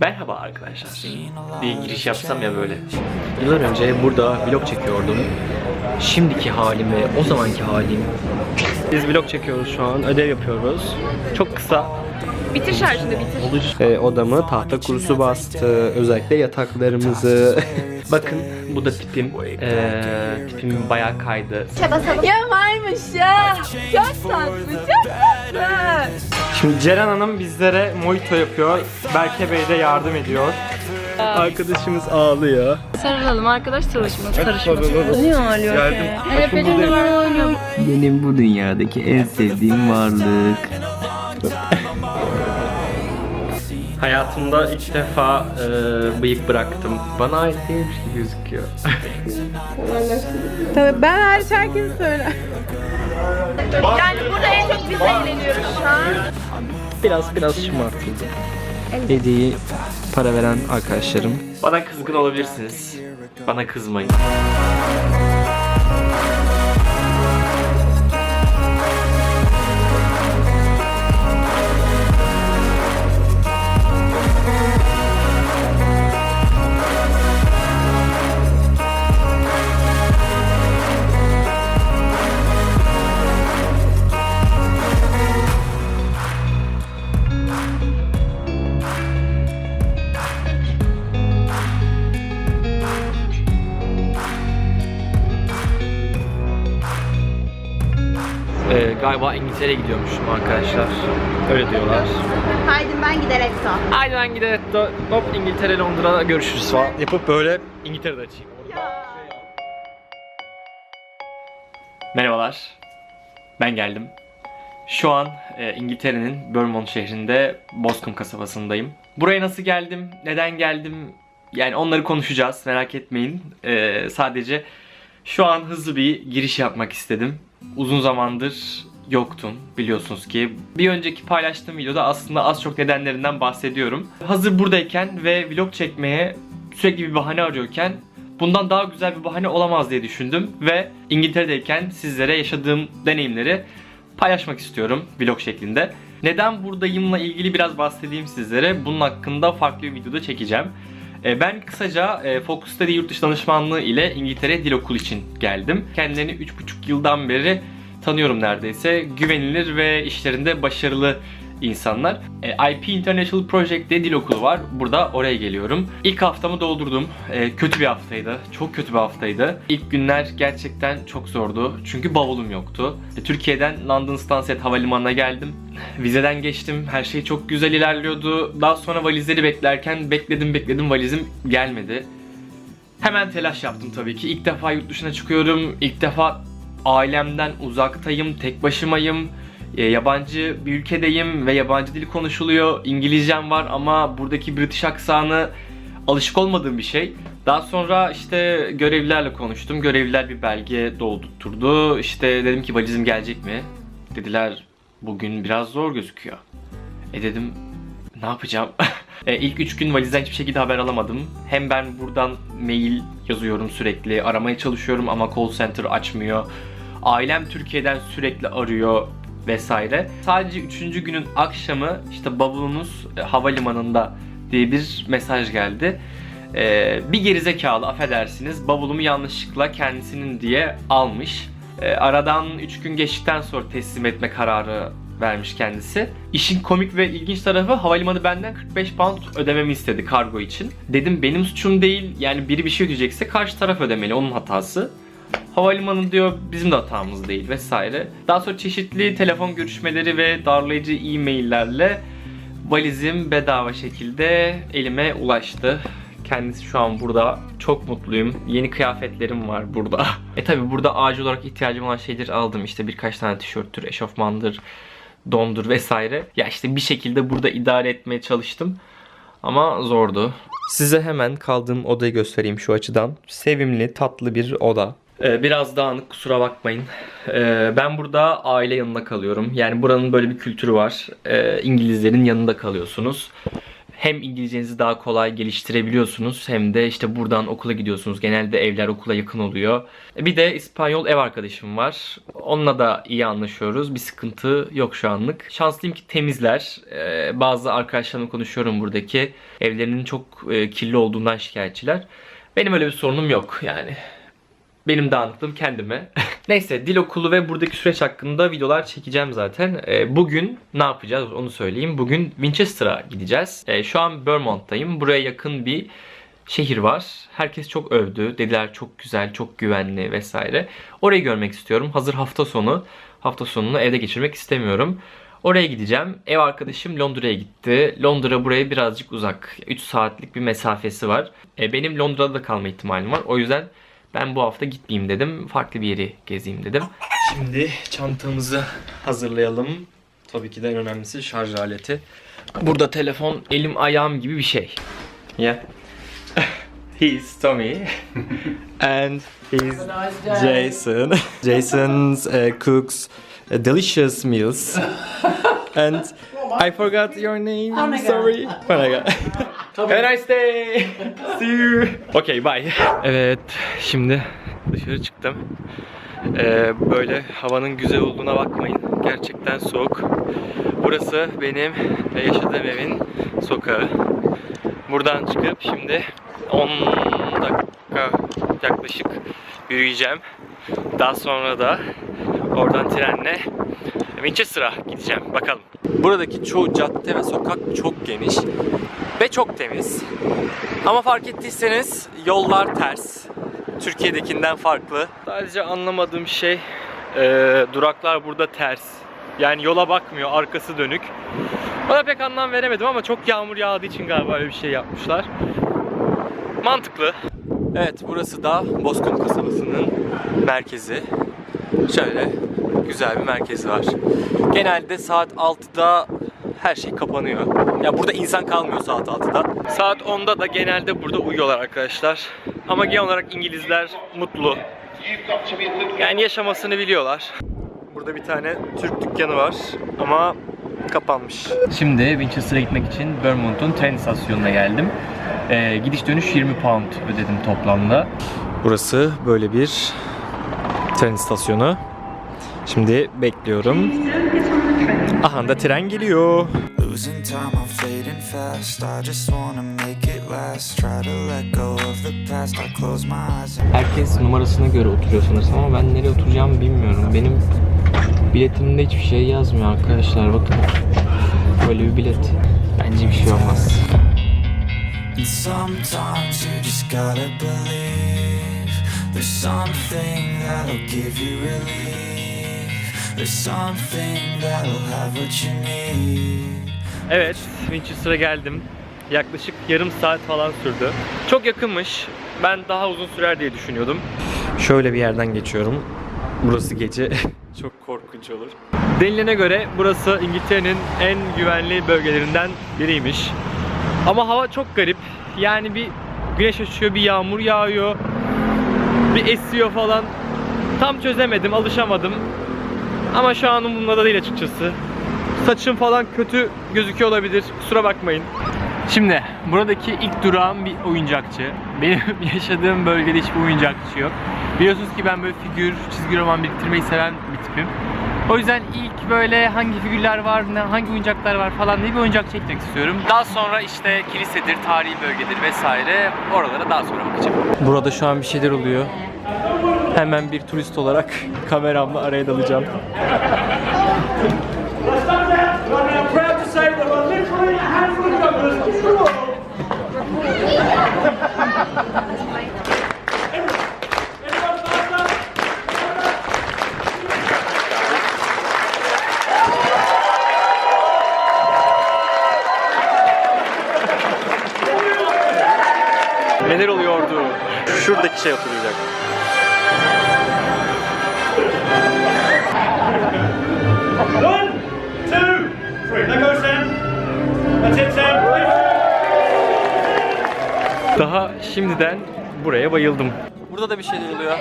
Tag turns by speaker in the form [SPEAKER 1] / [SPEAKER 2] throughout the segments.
[SPEAKER 1] Merhaba arkadaşlar. Bir giriş yapsam ya böyle. Yıllar önce burada vlog çekiyordum. Şimdiki halim ve o zamanki halim. Biz vlog çekiyoruz şu an. Ödev yapıyoruz. Çok kısa
[SPEAKER 2] Bitir şarjını bitir.
[SPEAKER 1] e, odamı tahta kurusu bastı. Özellikle yataklarımızı. Bakın bu da tipim. E, tipim bayağı kaydı.
[SPEAKER 2] Ya varmış ya. Çok tatlı, çok tatlı.
[SPEAKER 3] Şimdi Ceren Hanım bizlere mojito yapıyor. Berke Bey de yardım ediyor.
[SPEAKER 1] Arkadaşımız ağlıyor.
[SPEAKER 2] Sarılalım arkadaş çalışması, sarışması. Niye ağlıyor ki? Hep elimde var oynuyorum.
[SPEAKER 1] Benim bu dünyadaki en sevdiğim varlık. Hayatımda ilk defa e, bıyık bıraktım. Bana ait değilmiş gibi gözüküyor.
[SPEAKER 4] Tabii ben hariç herkes söyler.
[SPEAKER 2] Yani burada en çok biz eğleniyoruz şu an.
[SPEAKER 1] biraz biraz şımartıldım. Hediyeyi para veren arkadaşlarım. Bana kızgın olabilirsiniz. Bana kızmayın. İngiltere'ye gidiyormuşum arkadaşlar. Öyle diyorlar.
[SPEAKER 4] Haydi ben giderek son.
[SPEAKER 1] Haydi ben gidelim. Hop İngiltere, Londra görüşürüz falan.
[SPEAKER 3] Yapıp böyle İngiltere'de açayım.
[SPEAKER 1] Merhabalar. Ben geldim. Şu an e, İngiltere'nin Bournemouth şehrinde Boscombe kasabasındayım. Buraya nasıl geldim, neden geldim? Yani onları konuşacağız, merak etmeyin. E, sadece şu an hızlı bir giriş yapmak istedim. Uzun zamandır yoktum biliyorsunuz ki. Bir önceki paylaştığım videoda aslında az çok nedenlerinden bahsediyorum. Hazır buradayken ve vlog çekmeye sürekli bir bahane arıyorken bundan daha güzel bir bahane olamaz diye düşündüm ve İngiltere'deyken sizlere yaşadığım deneyimleri paylaşmak istiyorum vlog şeklinde. Neden buradayımla ilgili biraz bahsedeyim sizlere. Bunun hakkında farklı bir videoda çekeceğim. E, Ben kısaca e, Focus Study Yurt Dışı Danışmanlığı ile İngiltere Dil Okulu için geldim. Kendilerini 3,5 yıldan beri tanıyorum neredeyse. Güvenilir ve işlerinde başarılı insanlar. E, IP International Project diye dil okulu var. Burada oraya geliyorum. İlk haftamı doldurdum. E, kötü bir haftaydı. Çok kötü bir haftaydı. İlk günler gerçekten çok zordu. Çünkü bavulum yoktu. E, Türkiye'den London Stansted Havalimanı'na geldim. Vizeden geçtim. Her şey çok güzel ilerliyordu. Daha sonra valizleri beklerken bekledim bekledim valizim gelmedi. Hemen telaş yaptım tabii ki. İlk defa yurt dışına çıkıyorum. İlk defa ailemden uzaktayım, tek başımayım. E, yabancı bir ülkedeyim ve yabancı dil konuşuluyor. İngilizcem var ama buradaki British aksanı alışık olmadığım bir şey. Daha sonra işte görevlilerle konuştum. Görevliler bir belge doldurtturdu. İşte dedim ki valizim gelecek mi? Dediler bugün biraz zor gözüküyor. E dedim ne yapacağım? e, ilk 3 gün valizden hiçbir şekilde haber alamadım. Hem ben buradan mail yazıyorum sürekli, aramaya çalışıyorum ama call center açmıyor. Ailem Türkiye'den sürekli arıyor vesaire. Sadece 3. günün akşamı işte bavulunuz e, havalimanında diye bir mesaj geldi. E, bir gerizekalı affedersiniz bavulumu yanlışlıkla kendisinin diye almış. E, aradan 3 gün geçtikten sonra teslim etme kararı vermiş kendisi. İşin komik ve ilginç tarafı havalimanı benden 45 pound ödememi istedi kargo için. Dedim benim suçum değil yani biri bir şey ödeyecekse karşı taraf ödemeli onun hatası. Havalimanı diyor bizim de hatamız değil vesaire. Daha sonra çeşitli telefon görüşmeleri ve darlayıcı e-maillerle valizim bedava şekilde elime ulaştı. Kendisi şu an burada. Çok mutluyum. Yeni kıyafetlerim var burada. E tabi burada acil olarak ihtiyacım olan şeyleri aldım. İşte birkaç tane tişörttür, eşofmandır, dondur vesaire. Ya işte bir şekilde burada idare etmeye çalıştım. Ama zordu. Size hemen kaldığım odayı göstereyim şu açıdan. Sevimli, tatlı bir oda. Ee, biraz dağınık kusura bakmayın. Ee, ben burada aile yanında kalıyorum. Yani buranın böyle bir kültürü var. Ee, İngilizlerin yanında kalıyorsunuz. hem İngilizcenizi daha kolay geliştirebiliyorsunuz hem de işte buradan okula gidiyorsunuz. Genelde evler okula yakın oluyor. Bir de İspanyol ev arkadaşım var. Onunla da iyi anlaşıyoruz. Bir sıkıntı yok şu anlık. Şanslıyım ki temizler. Bazı arkadaşlarımla konuşuyorum buradaki. Evlerinin çok e, kirli olduğundan şikayetçiler. Benim öyle bir sorunum yok yani. Benim dağınıklığım kendime. Neyse dil okulu ve buradaki süreç hakkında videolar çekeceğim zaten. Ee, bugün ne yapacağız onu söyleyeyim. Bugün Winchester'a gideceğiz. Ee, şu an Vermont'tayım. Buraya yakın bir şehir var. Herkes çok övdü. Dediler çok güzel, çok güvenli vesaire. Orayı görmek istiyorum. Hazır hafta sonu. Hafta sonunu evde geçirmek istemiyorum. Oraya gideceğim. Ev arkadaşım Londra'ya gitti. Londra buraya birazcık uzak. 3 saatlik bir mesafesi var. E, benim Londra'da da kalma ihtimalim var. O yüzden ben bu hafta gitmeyeyim dedim. Farklı bir yeri gezeyim dedim. Şimdi çantamızı hazırlayalım. Tabii ki de en önemlisi şarj aleti. Burada telefon elim ayağım gibi bir şey. Yeah. He's Tommy. and he's Jason. Jason's uh, cooks uh, delicious meals. and I forgot your name. Sorry. Have a nice day. See you. Okay, bye. Evet, şimdi dışarı çıktım. Ee, böyle havanın güzel olduğuna bakmayın. Gerçekten soğuk. Burası benim yaşadığım evin sokağı. Buradan çıkıp şimdi 10 dakika yaklaşık yürüyeceğim. Daha sonra da oradan trenle Winchester'a gideceğim. Bakalım. Buradaki çoğu cadde ve sokak çok geniş ve çok temiz. Ama fark ettiyseniz yollar ters. Türkiye'dekinden farklı. Sadece anlamadığım şey e, duraklar burada ters. Yani yola bakmıyor, arkası dönük. Ona pek anlam veremedim ama çok yağmur yağdığı için galiba öyle bir şey yapmışlar. Mantıklı. Evet burası da Bozkurt kasabasının merkezi. Şöyle güzel bir merkezi var. Genelde saat 6'da her şey kapanıyor. Ya burada insan kalmıyor saat 6'da. Saat 10'da da genelde burada uyuyorlar arkadaşlar. Ama genel olarak İngilizler mutlu. Yani yaşamasını biliyorlar. Burada bir tane Türk dükkanı var ama kapanmış. Şimdi Winchester'a gitmek için Vermont'un tren istasyonuna geldim. Ee, gidiş dönüş 20 pound ödedim toplamda. Burası böyle bir tren istasyonu. Şimdi bekliyorum. Aha da tren geliyor.
[SPEAKER 5] Losing time, I'm fading fast. I just wanna make it last. Try to let go of the past. I close my eyes
[SPEAKER 1] Herkes numarasına göre oturuyor sanırsam ama ben nereye oturacağımı bilmiyorum. Benim biletimde hiçbir şey yazmıyor arkadaşlar bakın. Böyle bir bilet. Bence bir şey olmaz.
[SPEAKER 5] And sometimes you just gotta believe there's something that'll give you relief. There's something that'll have what you need.
[SPEAKER 1] Evet, Winchester'a geldim. Yaklaşık yarım saat falan sürdü. Çok yakınmış. Ben daha uzun sürer diye düşünüyordum. Şöyle bir yerden geçiyorum. Burası gece çok korkunç olur. Denilene göre burası İngiltere'nin en güvenli bölgelerinden biriymiş. Ama hava çok garip. Yani bir güneş açıyor, bir yağmur yağıyor, bir esiyor falan. Tam çözemedim, alışamadım. Ama şu an umurumda da değil açıkçası. Saçım falan kötü gözüküyor olabilir. Kusura bakmayın. Şimdi buradaki ilk durağım bir oyuncakçı. Benim yaşadığım bölgede hiçbir oyuncakçı yok. Biliyorsunuz ki ben böyle figür, çizgi roman biriktirmeyi seven bir tipim. O yüzden ilk böyle hangi figürler var, ne- hangi oyuncaklar var falan diye bir oyuncak çekmek istiyorum. Daha sonra işte kilisedir, tarihi bölgedir vesaire. Oralara daha sonra bakacağım. Burada şu an bir şeyler oluyor. Hemen bir turist olarak kameramla araya dalacağım. Neler oluyordu? Şuradaki şey oturacak. Daha şimdiden buraya bayıldım. Burada da bir şeyler oluyor.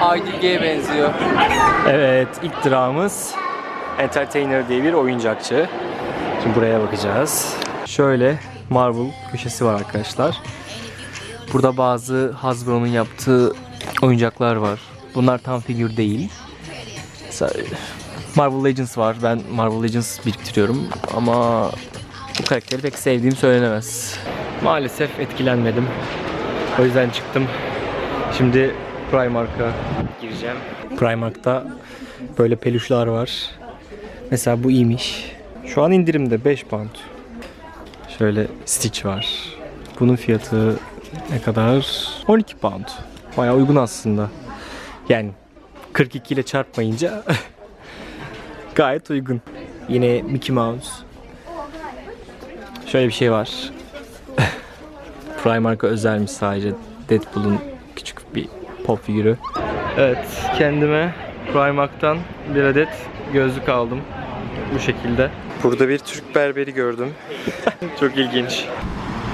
[SPEAKER 1] Aydilge'ye benziyor. Evet, ilk durağımız Entertainer diye bir oyuncakçı. Şimdi buraya bakacağız. Şöyle Marvel köşesi var arkadaşlar. Burada bazı Hasbro'nun yaptığı oyuncaklar var. Bunlar tam figür değil. Sa- Marvel Legends var. Ben Marvel Legends biriktiriyorum ama bu karakteri pek sevdiğim söylenemez. Maalesef etkilenmedim. O yüzden çıktım. Şimdi Primark'a gireceğim. Primark'ta böyle peluşlar var. Mesela bu iyiymiş. Şu an indirimde 5 pound. Şöyle Stitch var. Bunun fiyatı ne kadar? 12 pound. Bayağı uygun aslında. Yani 42 ile çarpmayınca gayet uygun. Yine Mickey Mouse. Şöyle bir şey var. Primark'a özelmiş sadece Deadpool'un küçük bir pop figürü. Evet, kendime Primark'tan bir adet gözlük aldım. Bu şekilde. Burada bir Türk berberi gördüm. Çok ilginç.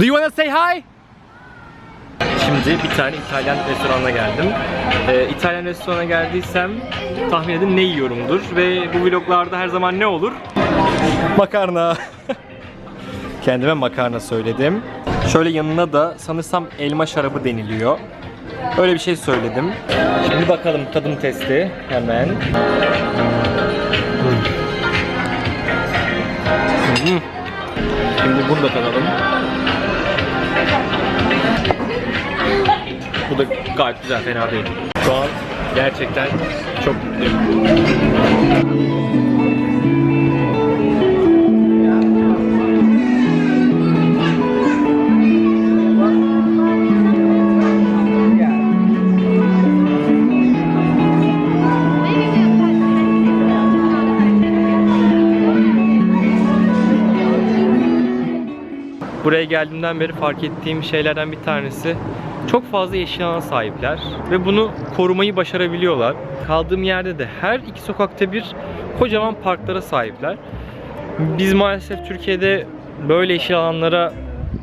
[SPEAKER 1] Do you wanna say hi? Şimdi bir tane İtalyan restoranına geldim. Ee, İtalyan restorana geldiysem tahmin edin ne yiyorumdur ve bu vloglarda her zaman ne olur? Makarna. Kendime makarna söyledim. Şöyle yanına da sanırsam elma şarabı deniliyor. Öyle bir şey söyledim. Şimdi bakalım tadım testi hemen. Hmm. Şimdi bunu da tadalım. Bu da gayet güzel, fena değil. Şu an gerçekten çok mutluyum. Buraya geldiğimden beri fark ettiğim şeylerden bir tanesi çok fazla yeşil alana sahipler ve bunu korumayı başarabiliyorlar. Kaldığım yerde de her iki sokakta bir kocaman parklara sahipler. Biz maalesef Türkiye'de böyle yeşil alanlara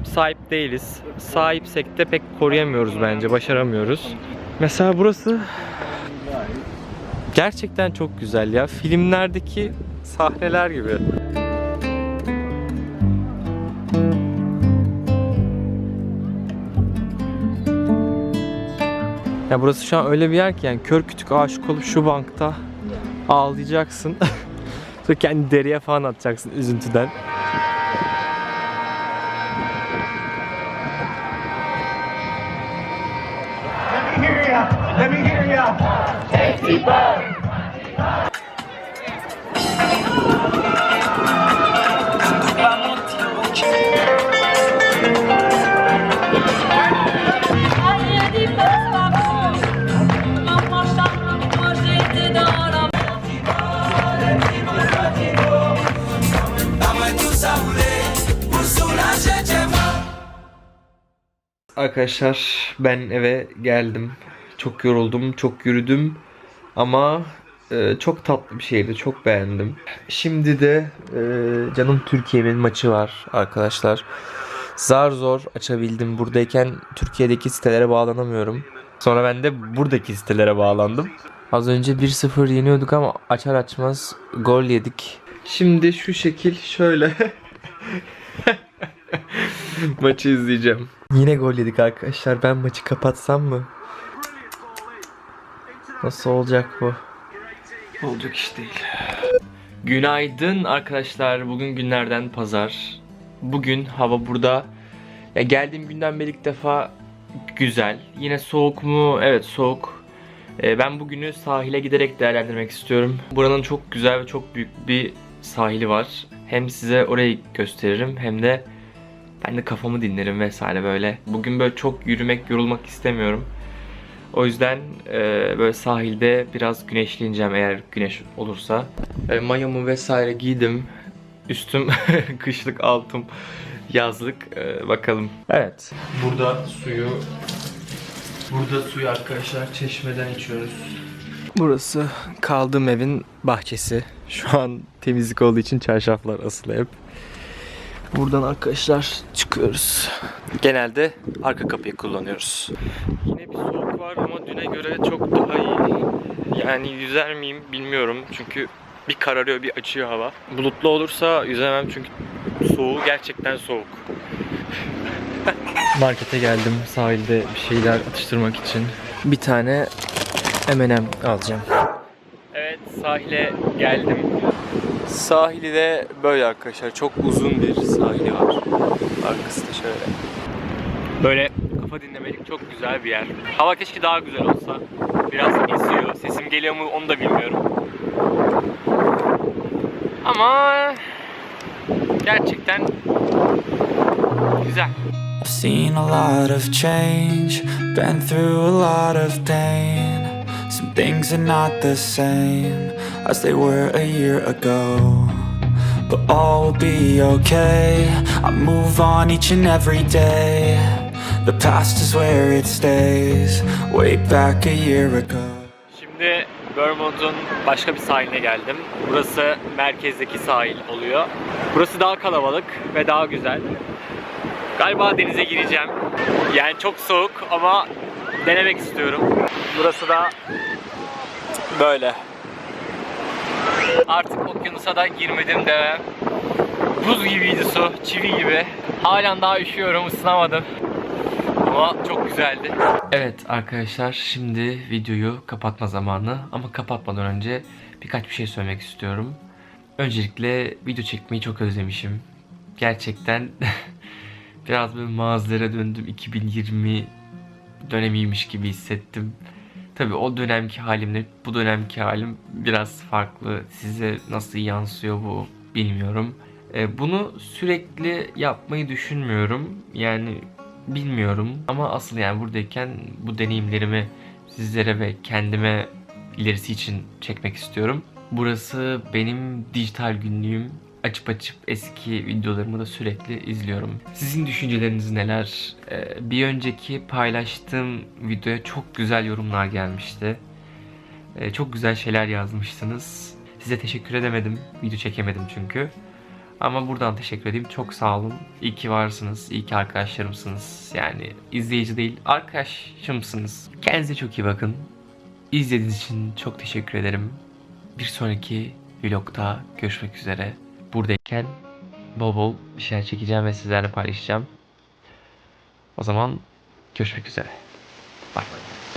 [SPEAKER 1] sahip değiliz. Sahipsek de pek koruyamıyoruz bence, başaramıyoruz. Mesela burası gerçekten çok güzel ya. Filmlerdeki sahneler gibi. Ya burası şu an öyle bir yer ki yani kör kütük aşık olup şu bankta ağlayacaksın. Sonra kendi deriye falan atacaksın üzüntüden.
[SPEAKER 2] Let me hear ya. Let me hear ya.
[SPEAKER 6] Arkadaşlar ben eve geldim. Çok yoruldum, çok yürüdüm. Ama e, çok tatlı bir şeydi, çok beğendim. Şimdi de e, canım Türkiye'nin maçı var arkadaşlar. Zar zor açabildim. Buradayken Türkiye'deki sitelere bağlanamıyorum. Sonra ben de buradaki sitelere bağlandım. Az önce 1-0 yeniyorduk ama açar açmaz gol yedik. Şimdi şu şekil şöyle maçı izleyeceğim. Yine gol yedik arkadaşlar. Ben maçı kapatsam mı? Nasıl olacak bu? Olacak iş değil. Günaydın arkadaşlar. Bugün günlerden pazar. Bugün hava burada. Ya geldiğim günden beri ilk defa güzel. Yine soğuk mu? Evet soğuk. Ee, ben bugünü sahile giderek değerlendirmek istiyorum. Buranın çok güzel ve çok büyük bir sahili var. Hem size orayı gösteririm hem de ben de kafamı dinlerim vesaire böyle. Bugün böyle çok yürümek, yorulmak istemiyorum. O yüzden e, böyle sahilde biraz güneşleyeceğim eğer güneş olursa. E, mayomu vesaire giydim. Üstüm kışlık, altım yazlık. E, bakalım. Evet. Burada suyu Burada suyu arkadaşlar çeşmeden içiyoruz. Burası kaldığım evin bahçesi. Şu an temizlik olduğu için çarşaflar asılı hep. Buradan arkadaşlar çıkıyoruz. Genelde arka kapıyı kullanıyoruz. Yine bir soğuk var ama düne göre çok daha iyi. Yani yüzer miyim bilmiyorum çünkü
[SPEAKER 1] Bir kararıyor bir açıyor hava. Bulutlu olursa yüzemem çünkü soğuğu gerçekten soğuk. Markete geldim sahilde bir şeyler atıştırmak için.
[SPEAKER 3] Bir tane M&M alacağım.
[SPEAKER 1] Evet sahile geldim.
[SPEAKER 3] Sahili de böyle arkadaşlar. Çok uzun bir sahili var. Arkası da şöyle.
[SPEAKER 1] Böyle kafa dinlemelik çok güzel bir yer. Hava keşke daha güzel olsa. Biraz esiyor. Sesim geliyor mu onu da bilmiyorum. Ama gerçekten güzel.
[SPEAKER 5] Seen a lot of change, been through a lot of pain. Some things are not the same as they were a year ago. But all will be okay. I move on each and every day. The past is where it stays, way back a year ago.
[SPEAKER 1] Şimdi Vermont'un başka bir sahiline geldim. Burası merkezdeki sahil oluyor. Burası daha kalabalık ve daha güzel. Galiba denize gireceğim. Yani çok soğuk ama denemek istiyorum. Burası da böyle. Artık okyanusa da girmedim demem. Buz gibiydi su, çivi gibi. Halen daha üşüyorum, ısınamadım. Ama çok güzeldi. Evet arkadaşlar şimdi videoyu kapatma zamanı ama kapatmadan önce birkaç bir şey söylemek istiyorum. Öncelikle video çekmeyi çok özlemişim. Gerçekten biraz böyle mağazalara döndüm 2020 dönemiymiş gibi hissettim. Tabi o dönemki halimle bu dönemki halim biraz farklı. Size nasıl yansıyor bu bilmiyorum. E, bunu sürekli yapmayı düşünmüyorum. Yani bilmiyorum ama asıl yani buradayken bu deneyimlerimi sizlere ve kendime ilerisi için çekmek istiyorum. Burası benim dijital günlüğüm. Açıp açıp eski videolarımı da sürekli izliyorum. Sizin düşünceleriniz neler? Ee, bir önceki paylaştığım videoya çok güzel yorumlar gelmişti. Ee, çok güzel şeyler yazmışsınız. Size teşekkür edemedim. Video çekemedim çünkü. Ama buradan teşekkür edeyim. Çok sağ olun. İyi ki varsınız. İyi ki arkadaşlarımsınız. Yani izleyici değil, arkadaşımsınız. Kendinize çok iyi bakın. İzlediğiniz için çok teşekkür ederim. Bir sonraki vlogda görüşmek üzere. Buradayken bol bol bir şeyler çekeceğim ve sizlerle paylaşacağım. O zaman görüşmek üzere. Bye bye.